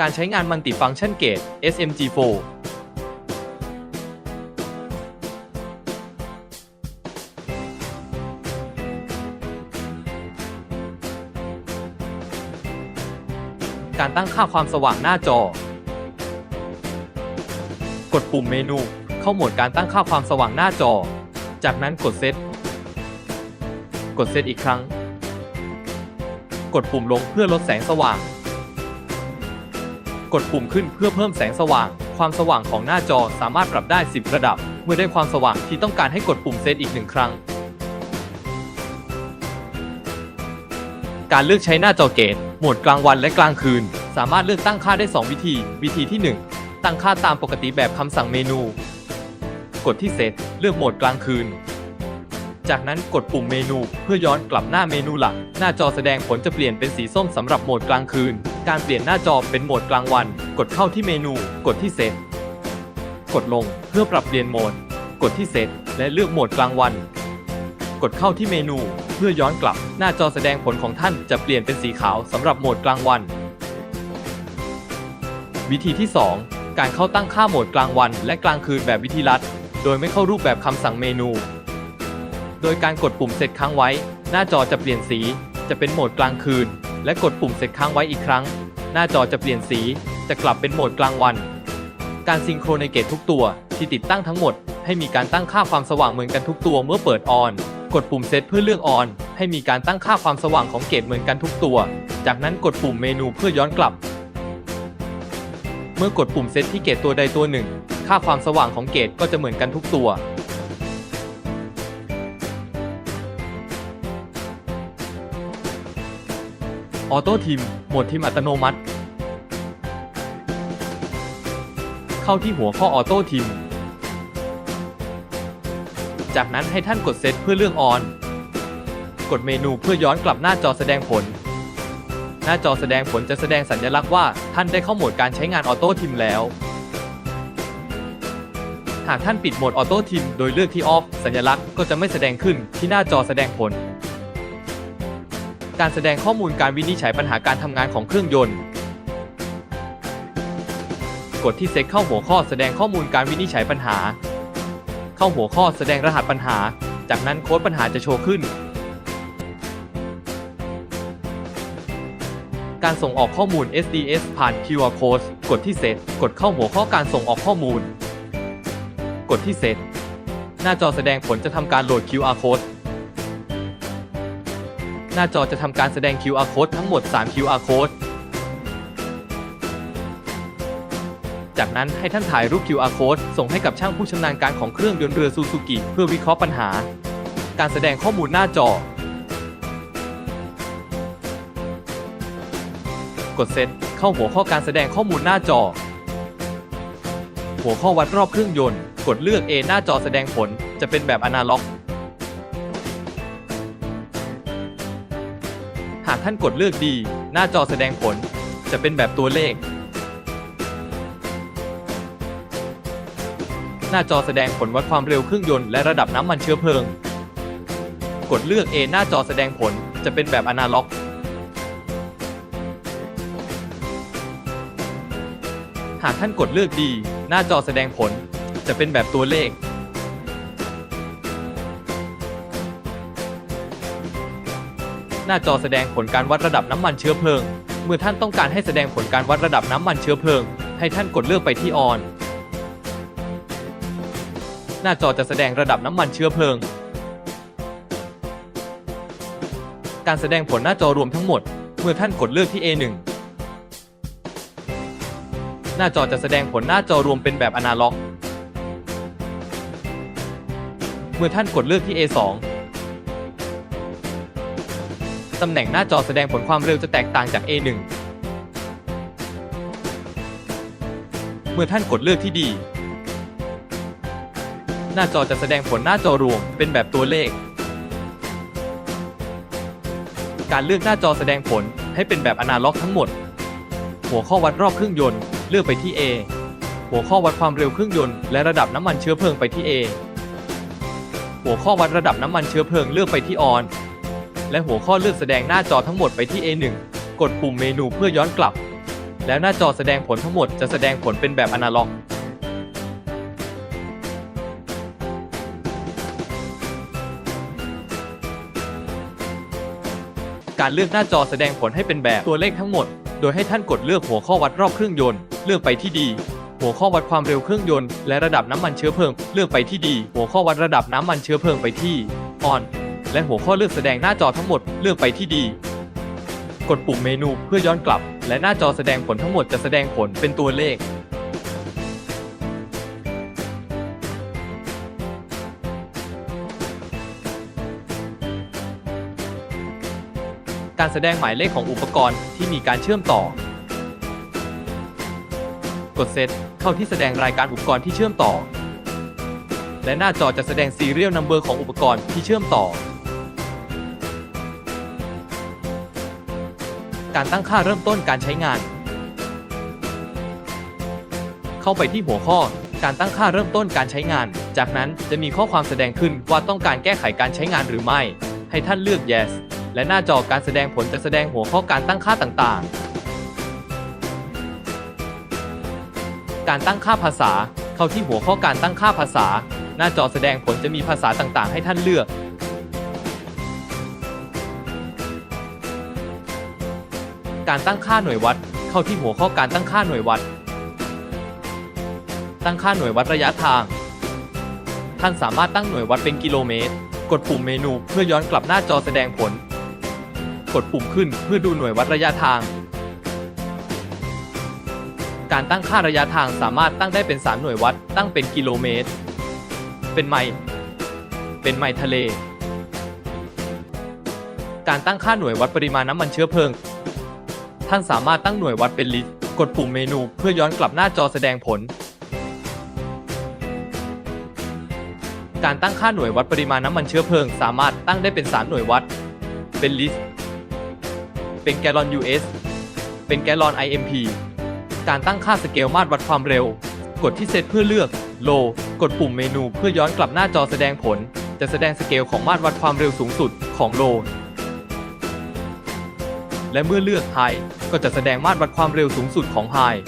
การใช้งานมัลติฟัง c t ชันเกต SMG4 การตั้งค่าความสว่างหน้าจอ กดปุ่มเมนู เข้าโหมดการตั้งค่าความสว่างหน้าจอ จากนั้นกดเซต กดเซตอีกครั้ง กดปุ่มลงเพื่อลดแสงสว่าง กดปุ่มขึ้นเพื่อเพิ่มแสงสว่าง ความสว่างของหน้าจอสามารถปรับได้ 10 ระดับ เมื่อได้ความสว่างที่ต้องการให้กดปุ่มเซตอีกหนึ่งครั้ง การเลือกใช้หน้าจอเกตโหมดกลางวันและกลางคืน สามารถเลือกตั้งค่าได้ 2 วิธี วิธีที่ 1 ตั้งค่าตามปกติแบบคำสั่งเมนู กดที่เซตเลือกโหมดกลางคืนจากนั้นกดปุ่มเมนูเพื่อย้อนกลับหน้าเมนูหลัก หน้าจอแสดงผลจะเปลี่ยนเป็นสีส้มสำหรับโหมดกลางคืน การเปลี่ยนหน้าจอเป็นโหมดกลางวัน กดเข้าที่เมนู กดที่เซตกดลงเพื่อปรับเปลี่ยนโหมด กดที่เซตและเลือกโหมดกลางวัน กดเข้าที่เมนู เพื่อย้อนกลับ หน้าจอแสดงผลของท่านจะเปลี่ยนเป็นสีขาวสำหรับโหมดกลางวัน วิธีที่ 2 การเข้าตั้งค่าโหมดกลางวัน และกลางคืนแบบวิธีลัด โดยไม่เข้ารูปแบบคำสั่งเมนู โดยการกดปุ่มเสร็จค้างไว้ หน้าจอจะเปลี่ยนสี จะเป็นโหมดกลางคืน และกดปุ่มเสร็จค้างไว้อีกครั้ง หน้าจอจะเปลี่ยนสี จะกลับเป็นโหมดกลางวัน การซิงโครไนเกตทุกตัวที่ติดตั้งทั้งหมด ให้มีการตั้งค่าความสว่างเหมือนกันทุกตัวเมื่อเปิดออน กดปุ่มเซตเพื่อเลือกออน ให้มีการตั้งค่าความสว่างของเกตเหมือนกันทุกตัว จากนั้นกดปุ่มเมนูเพื่อย้อนกลับ เมื่อกดปุ่มเซตที่เกตตัวใดตัวหนึ่ง ค่าความสว่างของเกตก็จะเหมือนกันทุกตัว ออโต้ทีมโหมดทีมอัตโนมัติ เข้าที่หัวข้อออโต้ทีมจากนั้นให้ท่านกดเซตเพื่อเลื่อกออน กดเมนูเพื่อย้อนกลับหน้าจอแสดงผล หน้าจอแสดงผลจะแสดงสัญลักษณ์ว่าท่านได้เข้าโหมดการใช้งานออโต้ทีมแล้ว หากท่านปิดโหมดออโต้ทีมโดยเลือกที่ออฟสัญลักษณ์ก็จะไม่แสดงขึ้นที่หน้าจอแสดงผล การแสดงข้อมูลการวินิจฉัยปัญหาการทำงานของเครื่องยนต์ กดที่เซ็ตเข้าหัวข้อแสดงข้อมูลการวินิจฉัยปัญหา เข้าหัวข้อแสดงรหัสปัญหา จากนั้นโค้ดปัญหาจะโชว์ขึ้น การส่งออกข้อมูล SDS ผ่าน QR Code กดที่เซตกดเข้าหัวข้อการส่งออกข้อมูล กดที่เซตหน้าจอแสดงผลจะทำการโหลด QR Code หน้าจอจะทำการแสดง QR Code ทั้งหมด 3 QR Code จากนั้นให้ท่านถ่ายรูป QR Code ส่งให้กับช่างผู้ชำนาญการของเครื่องยนต์เรือซูซูกิเพื่อวิเคราะห์ปัญหา การแสดงข้อมูลหน้าจอ กดเซตเข้าหัวข้อการแสดงข้อมูลหน้าจอ หัวข้อวัดรอบเครื่องยนต์ กดเลือก A หน้าจอแสดงผล จะเป็นแบบอนาล็อก ท่านกดเลือก D หน้าจอแสดงผล จะเป็นแบบตัวเลข หน้าจอแสดงผลวัดความเร็วเครื่องยนต์และระดับน้ำมันเชื้อเพลิง กดเลือก A หน้าจอแสดงผลจะเป็นแบบอนาล็อก หากท่านกดเลือก D หน้าจอแสดงผล จะเป็นแบบตัวเลข หน้าจอแสดงผลการวัดระดับน้ำมันเชื้อเพลิง เมื่อท่านต้องการให้แสดงผลการวัดระดับน้ำมันเชื้อเพลิง ให้ท่านกดเลือกไปที่ออน หน้าจอจะแสดงระดับน้ำมันเชื้อเพลิง การแสดงผลหน้าจอรวมทั้งหมด เมื่อท่านกดเลือกที่ A1 หน้าจอจะแสดงผลหน้าจอรวมเป็นแบบอนาล็อก เมื่อท่านกดเลือกที่ A2 ตำแหน่งหน้าจอแสดงผลความเร็วจะแตกต่างจาก A1 เมื่อท่านกดเลือกที่ D หน้าจอจะแสดงผลหน้าจอรวมเป็นแบบตัวเลข การเลือกหน้าจอแสดงผลให้เป็นแบบอนาล็อกทั้งหมด หัวข้อวัดรอบเครื่องยนต์เลือกไปที่ A หัวข้อวัดความเร็วเครื่องยนต์และระดับน้ำมันเชื้อเพลิงไปที่ A หัวข้อวัดระดับน้ำมันเชื้อเพลิงเลือกไปที่ On และหัวข้อเลือกแสดงหน้าจอทั้งหมดไปที่ A1 กดปุ่มเมนูเพื่อย้อนกลับ แล้วหน้าจอแสดงผลทั้งหมดจะแสดงผลเป็นแบบอนาล็อก การเลือกหน้าจอแสดงผลให้เป็นแบบตัวเลขทั้งหมด โดยให้ท่านกดเลือกหัวข้อวัดรอบเครื่องยนต์ เลือกไปที่ดีหัวข้อวัดความเร็วเครื่องยนต์และระดับน้ำมันเชื้อเพลิง เลือกไปที่ดี หัวข้อวัดระดับน้ำมันเชื้อเพลิงไปที่ on และหัวข้อเลือกแสดงหน้าจอทั้งหมดเลือกไปที่ดี กดปุ่มเมนูเพื่อย้อนกลับ และหน้าจอแสดงผลทั้งหมดจะแสดงผลเป็นตัวเลข การแสดงหมายเลขของอุปกรณ์ที่มีการเชื่อมต่อ กดเซตเข้าที่แสดงรายการอุปกรณ์ที่เชื่อมต่อและหน้าจอจะแสดง Serial Number ของอุปกรณ์ที่เชื่อมต่อ การตั้งค่าเริ่มต้นการใช้งาน เข้าไปที่หัวข้อ การตั้งค่าเริ่มต้นการใช้งาน จากนั้นจะมีข้อความแสดงขึ้นว่าต้องการแก้ไขการใช้งานหรือไม่ ให้ท่านเลือก yes และหน้าจอการแสดงผลจะแสดงหัวข้อการตั้งค่าต่างๆ การตั้งค่าภาษา เข้าที่หัวข้อการตั้งค่าภาษา หน้าจอแสดงผลจะมีภาษาต่างๆ ให้ท่านเลือก การตั้งค่าหน่วยวัด เข้าที่หัวข้อการตั้งค่าหน่วยวัด ตั้งค่าหน่วยวัดระยะทาง ท่านสามารถตั้งหน่วยวัดเป็นกิโลเมตร กดปุ่มเมนูเพื่อย้อนกลับหน้าจอแสดงผล กดปุ่มขึ้นเพื่อดูหน่วยวัดระยะทาง การตั้งค่าระยะทางสามารถตั้งได้เป็น3หน่วยวัด ตั้งเป็นกิโลเมตร เป็นไมล์ เป็นไมล์ทะเลการตั้งค่าหน่วยวัดปริมาณน้ำมันเชื้อเพลิง ท่านสามารถตั้งหน่วยวัดเป็นลิตรกดปุ่มเมนูเพื่อย้อนกลับหน้าจอแสดงผล การตั้งค่าหน่วยวัดปริมาณน้ำมันเชื้อเพลิง สามารถตั้งได้เป็น 3 หน่วยวัด เป็นลิตรเป็นแกลลอน US เป็นแกลลอน IMP การตั้งค่าสเกลมาตรวัดความเร็ว กดที่เซตเพื่อเลือก Low กดปุ่มเมนูเพื่อย้อนกลับหน้าจอแสดงผล จะแสดงสเกลของมาตรวัดความเร็วสูงสุดของ Low และเมื่อเลือก High ก็จะแสดงมาตรวัดความเร็วสูงสุดของ High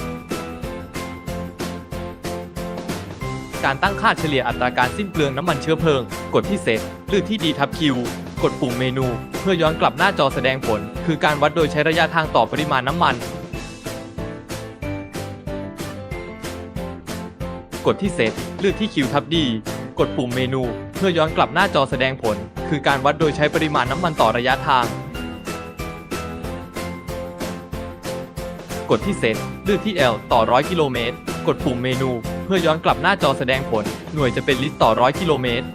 การตั้งค่าเฉลี่ยอัตราการสิ้นเปลืองน้ำมันเชื้อเพลิง กดที่เซตเลือกที่ดีทับคิว กดปุ่มเมนู เพื่อย้อนกลับหน้าจอแสดงผล คือการวัดโดยใช้ระยะทางต่อปริมาณน้ำมัน กดที่เซตเลือกที่คิวทับดี กดปุ่มเมนู เพื่อย้อนกลับหน้าจอแสดงผล คือการวัดโดยใช้ปริมาณน้ำมันต่อระยะทาง กดที่เซตเลือกที่ L ต่อ 100 กิโลเมตร กดปุ่มเมนู เพื่อย้อนกลับหน้าจอแสดงผล หน่วยจะเป็นลิตรต่อ 100 กิโลเมตร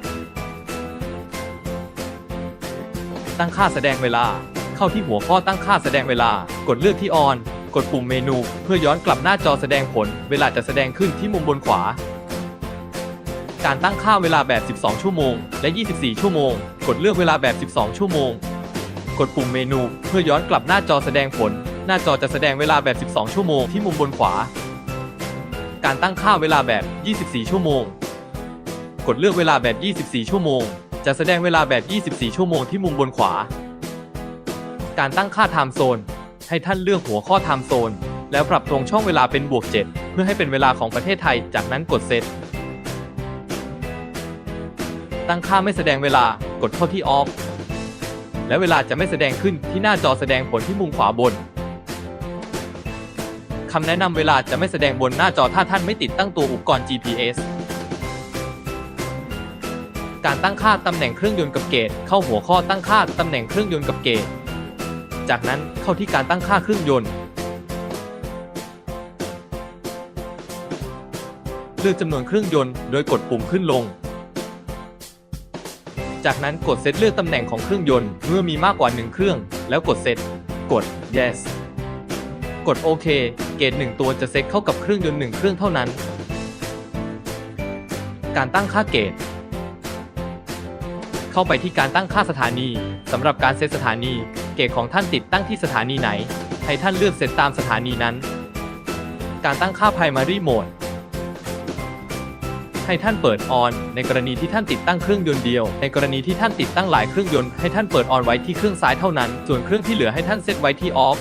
ตั้งค่าแสดงเวลา เข้าที่หัวข้อตั้งค่าแสดงเวลา กดเลือกที่ On กดปุ่มเมนู เพื่อย้อนกลับหน้าจอแสดงผล เวลาจะแสดงขึ้นที่มุมบนขวา การตั้งค่าเวลาแบบ 12 ชั่วโมง และ 24 ชั่วโมง กดเลือกเวลาแบบ 12 ชั่วโมง กดปุ่มเมนู เพื่อย้อนกลับหน้าจอแสดงผล หน้าจอจะแสดงเวลาแบบ 12 ชั่วโมงที่มุมบนขวา การตั้งค่าเวลาแบบ 24 ชั่วโมง กดเลือกเวลาแบบ 24 ชั่วโมง จะแสดงเวลาแบบ 24 ชั่วโมงที่มุมบนขวา การตั้งค่า Time Zone ให้ท่านเลือกหัวข้อ Time Zone แล้วปรับตรงช่องเวลาเป็นบวก 7 เพื่อให้เป็นเวลาของประเทศไทย จากนั้นกดเซตตั้งค่าไม่แสดงเวลากดเข้าที่ Off และเวลาจะไม่แสดงขึ้นที่หน้าจอแสดงผลที่มุมขวาบน คำแนะนำเวลาจะไม่แสดงบนหน้าจอถ้าท่านไม่ติดตั้งตัวอุปกรณ์ GPS การตั้งค่าตำแหน่งเครื่องยนต์กับเกจเข้าหัวข้อตั้งค่าตำแหน่งเครื่องยนต์กับเกจจากนั้นเข้าที่การตั้งค่าเครื่องยนต์ เลือกจำนวนเครื่องยนต์โดยกดปุ่มขึ้นลง จากนั้นกดเซตเลือกตำแหน่งของเครื่องยนต์เมื่อมีมากกว่า1เครื่อง แล้วกดเซตกด yes กดโอเค เกจ1ตัวจะเซ็ตเข้ากับเครื่องยนต์1เครื่องเท่านั้น การตั้งค่าเกจเข้าไปที่การตั้งค่าสถานีสำหรับการเซตสถานี เกจของท่านติดตั้งที่สถานีไหน ให้ท่านเลือกเซตตามสถานีนั้น การตั้งค่า primary mode ให้ท่านเปิด on ในกรณีที่ท่านติดตั้งเครื่องยนต์เดียว ในกรณีที่ท่านติดตั้งหลายเครื่องยนต์ให้ท่านเปิด on ไว้ที่เครื่องซ้ายเท่านั้น ส่วนเครื่องที่เหลือให้ท่านเซตไว้ที่ off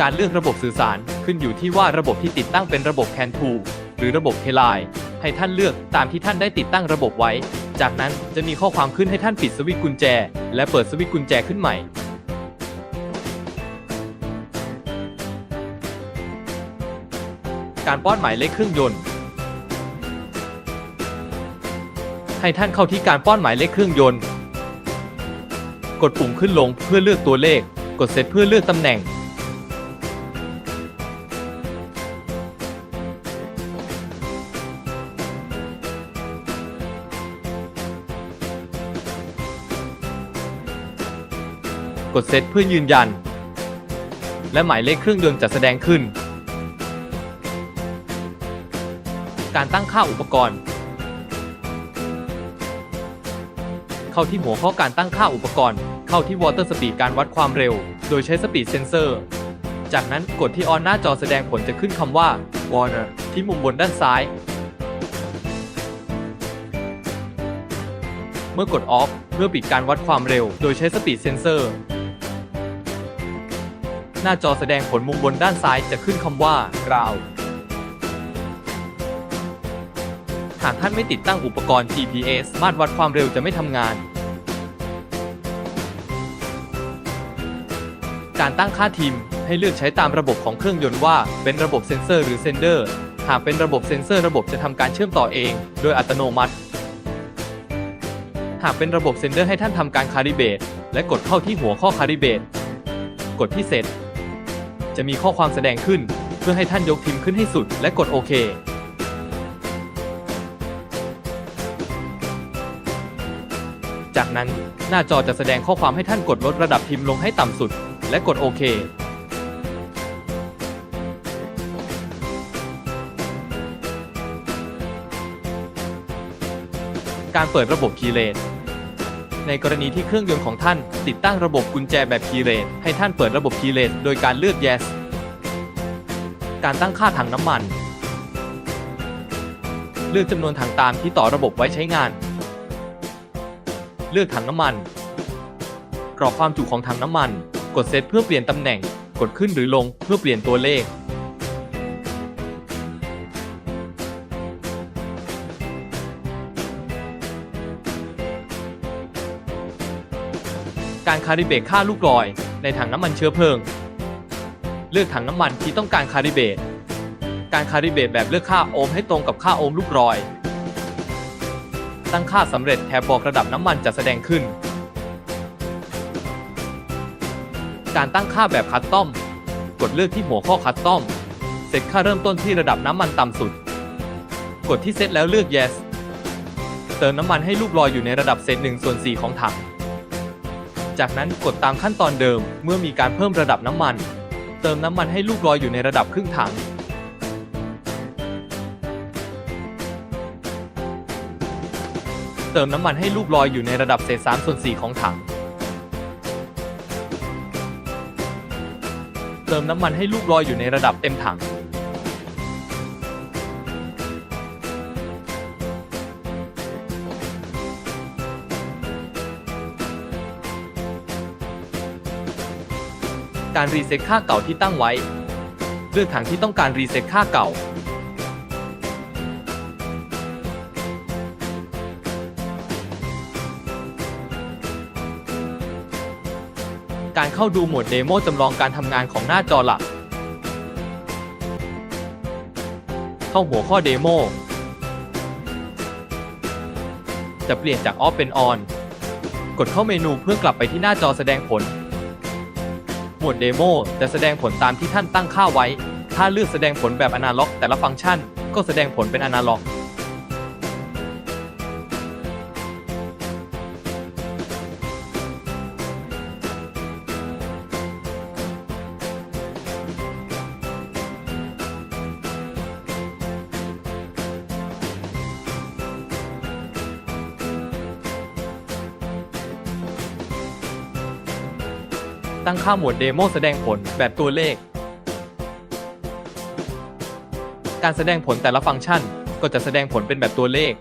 การเลือกระบบสื่อสารขึ้นอยู่ที่ว่าระบบที่ติดตั้งเป็นระบบ CAN 2หรือระบบ k l i ให้ท่านเลือกตามที่ท่านได้ติดตั้งระบบไว้ จากนั้นจะมีข้อความขึ้นให้ท่านปิดสวิตช์กุญแจ และเปิดสวิตช์กุญแจขึ้นใหม่ การป้อนหมายเลขเครื่องยนต์ ให้ท่านเข้าที่การป้อนหมายเลขเครื่องยนต์ กดปุ่มขึ้นลงเพื่อเลือกตัวเลข กดเซตเพื่อเลือกตำแหน่ง กดเซตเพื่อยืนยัน และหมายเลขเครื่องยนต์จะแสดงขึ้น การตั้งค่าอุปกรณ์ เข้าที่หัวข้อการตั้งค่าอุปกรณ์ เข้าที่ Water Speed การวัดความเร็ว โดยใช้ Speed Sensor จากนั้นกดที่ On หน้าจอแสดงผลจะขึ้นคำว่า Water ที่มุมบนด้านซ้าย เมื่อกด Off เพื่อปิดการวัดความเร็ว โดยใช้ Speed Sensor หน้ น้าจอแสดงผลมุมบนด้านซ้ายจะขึ้นคำว่า Ground หากท่านไม่ติดตั้งอุปกรณ์ GPS สามารวัดความเร็วจะไม่ทำงาน การตั้งค่าทีมให้เลือกใช้ตามระบบของเครื่องยนต์ว่า เป็นระบบเซ็นเซอร์หรือเซนเดอร์ หากเป็นระบบเซ็นเซอร์ระบบจะทำการเชื่อมต่อเอง โดยอัตโนมัติ หากเป็นระบบเซนเดอร์ให้ท่านทำการคาลิเบตและกดเข้าที่หัวข้อคาลิเบตกดที่เสร็จ จะมีข้อความแสดงขึ้น เพื่อให้ท่านยกทีมขึ้นให้สุด และกดโอเคจากนั้นหน้าจอจะแสดงข้อความให้ท่านกดลดระดับพิมพ์ลงให้ต่ำสุด และกดโอเค การเปิดระบบคีย์เลส ในกรณีที่เครื่องยนต์ของท่านติดตั้งระบบกุญแจแบบคีย์เลสให้ท่านเปิดระบบคีย์เลสโดยการเลือก yes การตั้งค่าถังน้ำมัน เลือกจำนวนถังตามที่ต่อระบบไว้ใช้งาน เลือกถังน้ำมัน กรอกความจุของถังน้ำมัน กดเซตเพื่อเปลี่ยนตำแหน่ง กดขึ้นหรือลงเพื่อเปลี่ยนตัวเลข การคาลิเบตค่าลูกลอย ในถังน้ำมันเชื้อเพลิง เลือกถังน้ำมันที่ต้องการคาลิเบต การคาลิเบตแบบเลือกค่าโอห์มให้ตรงกับค่าโอห์มลูกลอย ตั้งค่าสำเร็จแถบบอกระดับน้ำมันจะแสดงขึ้น การตั้งค่าแบบคัสตอม กดเลือกที่หัวข้อคัสตอมเซตค่าเริ่มต้นที่ระดับน้ำมันต่ำสุด กดที่เซตแล้วเลือก yes เติมน้ำมันให้ลูกลอยอยู่ในระดับเศษ1ส่วน4ของถัง จากนั้นกดตามขั้นตอนเดิม เมื่อมีการเพิ่มระดับน้ำมัน เติมน้ำมันให้ลูกลอยอยู่ในระดับครึ่งถัง เติมน้ำมันให้ลูกลอยอยู่ในระดับเศษ3ส่วน4ของถัง เติมน้ำมันให้ลูกลอยอยู่ในระดับเต็มถัง การรีเซ็ตค่าเก่าที่ตั้งไว้ เลือกถังที่ต้องการรีเซ็ตค่าเก่า การเข้าดูโหมดเดโมจำลองการทำงานของหน้าจอหลัก เข้าหัวข้อเดโมจะเปลี่ยนจากออฟเป็นออน กดเข้าเมนูเพื่อกลับไปที่หน้าจอแสดงผล วดเดโมจะแสดงผลตามที่ท่านตั้งค่าไว้ ถ้าเลือกแสดงผลแบบอนาล็อก แต่ละฟังก์ชัน ก็แสดงผลเป็นอนาล็อก ค่าหมวดเดโมแสดงผลแบบตัวเลข การแสดงผลแต่ละฟังก์ชันก็จะแสดงผลเป็นแบบตัวเลข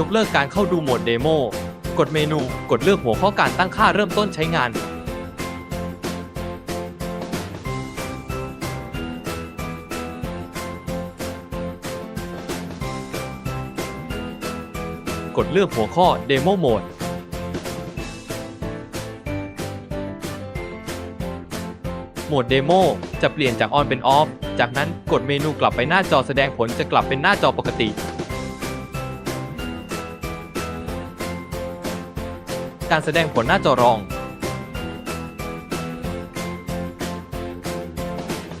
ยกเลิกการเข้าดูโหมดเดโม กดเมนู กดเลือกหัวข้อการตั้งค่าเริ่มต้นใช้งาน กดเลือกหัวข้อ Demo Mode โหมด Demo จะเปลี่ยนจาก On เป็น Off จากนั้นกดเมนูกลับไปหน้าจอแสดงผลจะกลับเป็นหน้าจอปกติ การแสดงผลหน้าจอรอง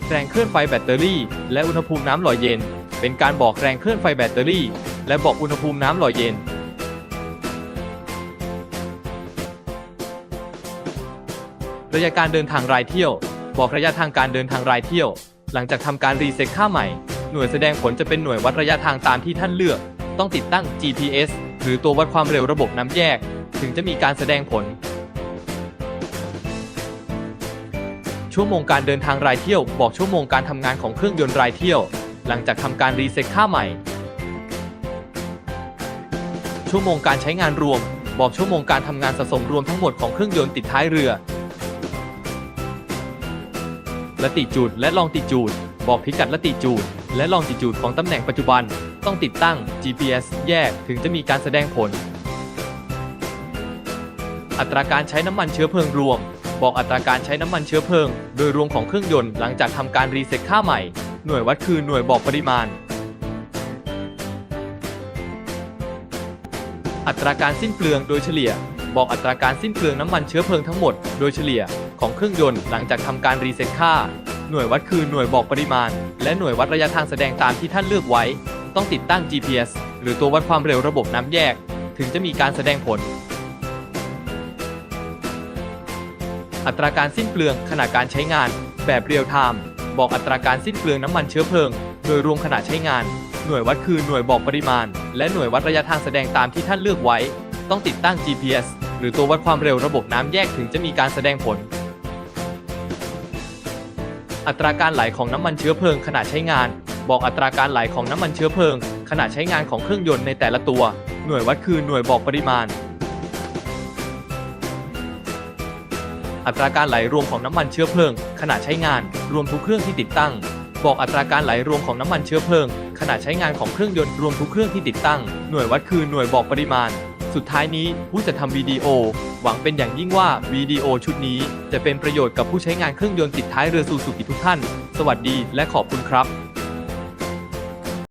แรงเคลื่อนไฟแบตเตอรี่ และอุณหภูมิน้ำหล่อเย็น เป็นการบอกแรงเคลื่อนไฟแบตเตอรี่ และบอกอุณหภูมิน้ำหล่อเย็นระยะการเดินทางรายเที่ยว บอกระยะทางการเดินทางรายเที่ยว หลังจากทำการรีเซ็ตค่าใหม่ หน่วยแสดงผลจะเป็นหน่วยวัดระยะทางตามที่ท่านเลือก ต้องติดตั้ง GPS หรือตัววัดความเร็วระบบน้ำแยก ถึงจะมีการแสดงผล ชั่วโมงการเดินทางรายเที่ยว บอกชั่วโมงการทำงานของเครื่องยนต์รายเที่ยว หลังจากทำการรีเซ็ตค่าใหม่ ชั่วโมงการใช้งานรวม บอกชั่วโมงการทำงานสะสมรวมทั้งหมดของเครื่องยนต์ติดท้ายเรือละติจูดและลองติจูดบอกพิกัดละติจูดและลองติจูดของตำแหน่งปัจจุบัน ต้องติดตั้ง GPS แยกถึงจะมีการแสดงผล อัตราการใช้น้ำมันเชื้อเพลิงรวม บอกอัตราการใช้น้ำมันเชื้อเพลิง โดยรวมของเครื่องยนต์หลังจากทำการรีเซ็ตค่าใหม่ หน่วยวัดคือหน่วยบอกปริมาณ อัตราการสิ้นเปลืองโดยเฉลี่ย บอกอัตราการสิ้นเปลืองน้ำมันเชื้อเพลิงทั้งหมดโดยเฉลี่ยของเครื่องยนต์หลังจากทำการรีเซ็ตค่า หน่วยวัดคือหน่วยบอกปริมาณ และหน่วยวัดระยะทางแสดงตามที่ท่านเลือกไว้ ต้องติดตั้ง GPS หรือตัววัดความเร็วระบบน้ำแยก ถึงจะมีการแสดงผล อัตราการสิ้นเปลืองขณะการใช้งาน แบบเรียลไทม์บอกอัตราการสิ้นเปลืองน้ำมันเชื้อเพลิง โดยรวมขณะใช้งาน หน่วยวัดคือหน่วยบอกปริมาณ และหน่วยวัดระยะทางแสดงตามที่ท่านเลือกไว้ ต้องติดตั้ง GPS หรือตัววัดความเร็วระบบน้ำแยกถึงจะมีการแสดงผล อัตราการไหลของน้ำมันเชื้อเพลิงขณะใช้งาน บอกอัตราการไหลของน้ำมันเชื้อเพลิง ขณะใช้งานของเครื่องยนต์ในแต่ละตัว หน่วยวัดคือหน่วยบอกปริมาณ อัตราการไหลรวมของน้ำมันเชื้อเพลิง ขณะใช้งาน รวมทุกเครื่องที่ติดตั้ง บอกอัตราการไหลรวมของน้ำมันเชื้อเพลิง ขณะใช้งานของเครื่องยนต์รวมทุกเครื่องที่ติดตั้ง หน่วยวัดคือหน่วยบอกปริมาณ สุดท้ายนี้ผู้จะทำวิดีโอ หวังเป็นอย่างยิ่งว่าวิดีโอชุดนี้ จะเป็นประโยชน์กับผู้ใช้งานเครื่องยนต์ติดท้ายเรือซูซูกิทุกท่าน สวัสดีและขอบคุณครับ